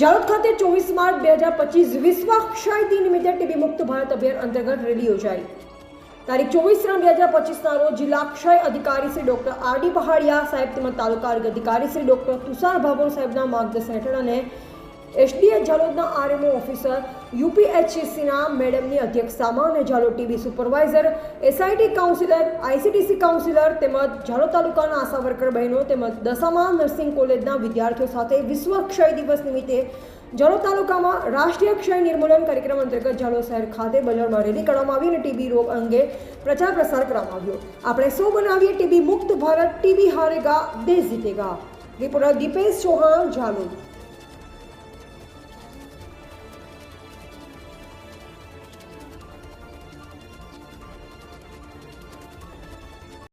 જાલોદ ખાતે ચોવીસ માર્ચ બે હજાર પચીસ વિશ્વ ક્ષય દિન નિમિત્તે ટીબી મુક્ત ભારત અભિયાન અંતર્ગત રેલી યોજાઈ. તારીખ ચોવીસ ત્રણ બે હજાર પચીસના રોજ જિલ્લા ક્ષય અધિકારી Shri doctor R D Pahadiya, સાહેબ તેમજ તાલુકા અધિકારી શ્રી ડોક્ટર તુષાર ભાભોર સાહેબના માર્ગદર્શન હેઠળ અને એસડીએ જાલોદના આરએમઓ ઓફિસર યુપીએચસીના મેડમની અધ્યક્ષતામાં અને Jalod TB supervisor, SIT counsellor ICTC counsellor તેમજ જાલોદ તાલુકાના આશા વર્કર બહેનો તેમજ દશામા નર્સિંગ કોલેજના વિદ્યાર્થીઓ સાથે વિશ્વ ક્ષય દિવસ નિમિત્તે જાલોદ તાલુકામાં રાષ્ટ્રીય ક્ષય નિર્મૂલન કાર્યક્રમ અંતર્ગત જાલોદ શહેર ખાતે બજારમાં રેલી કરવામાં આવી અને ટીબી રોગ અંગે પ્રચાર પ્રસાર કરવામાં આવ્યો. આપણે સૌ બનાવીએ ટીબી મુક્ત ભારત, ટીબી હારેગા, દેશ જીતેગા. રિપોર્ટર દીપેશ ચૌહાણ, જાલોદ.